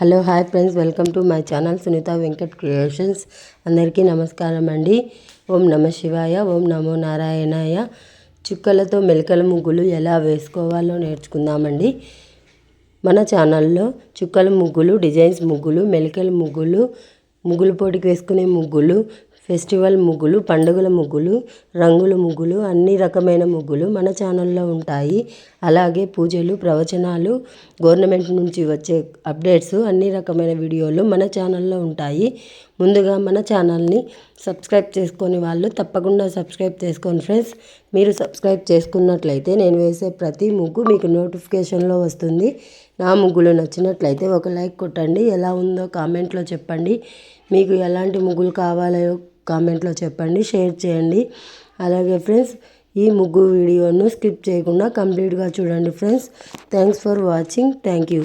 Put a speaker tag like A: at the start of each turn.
A: Hello hi friends. Welcome to my channel Sunitha Venkat creations. అందరికీ నమస్కారం అండి. ఓం నమ శివాయ ఓం నమో నారాయణాయ. చుక్కలతో మెలకల ముగ్గులు ఎలా వేసుకోవాలో నేర్చుకుందామండి. మన ఛానల్లో చుక్కల ముగ్గులు డిజైన్స్ ముగ్గులు మెలికల ముగ్గులు ముగ్గులు పోటీకి వేసుకునే ముగ్గులు ఫెస్టివల్ ముగ్గులు పండుగల ముగ్గులు రంగుల ముగ్గులు అన్ని రకమైన ముగ్గులు మన ఛానల్లో ఉంటాయి. అలాగే పూజలు ప్రవచనాలు గవర్నమెంట్ నుంచి వచ్చే అప్డేట్స్ అన్ని రకమైన వీడియోలు మన ఛానల్లో ఉంటాయి. ముందుగా మన ఛానల్ని సబ్స్క్రైబ్ చేసుకొని వాళ్ళు తప్పకుండా సబ్స్క్రైబ్ చేసుకోండి ఫ్రెండ్స్. మీరు సబ్స్క్రైబ్ చేసుకున్నట్లయితే నేను వేసే ప్రతి ముగ్గు మీకు నోటిఫికేషన్లో వస్తుంది. నా ముగ్గులు నచ్చినట్లయితే ఒక లైక్ కొట్టండి. ఎలా ఉందో కామెంట్లో చెప్పండి. మీకు ఎలాంటి ముగ్గులు కావాలో కామెంట్లో చెప్పండి. షేర్ చేయండి. అలాగే ఫ్రెండ్స్ ఈ ముగ్గు వీడియోను స్కిప్ చేయకుండా కంప్లీట్గా చూడండి. Friends thanks for watching. Thank you.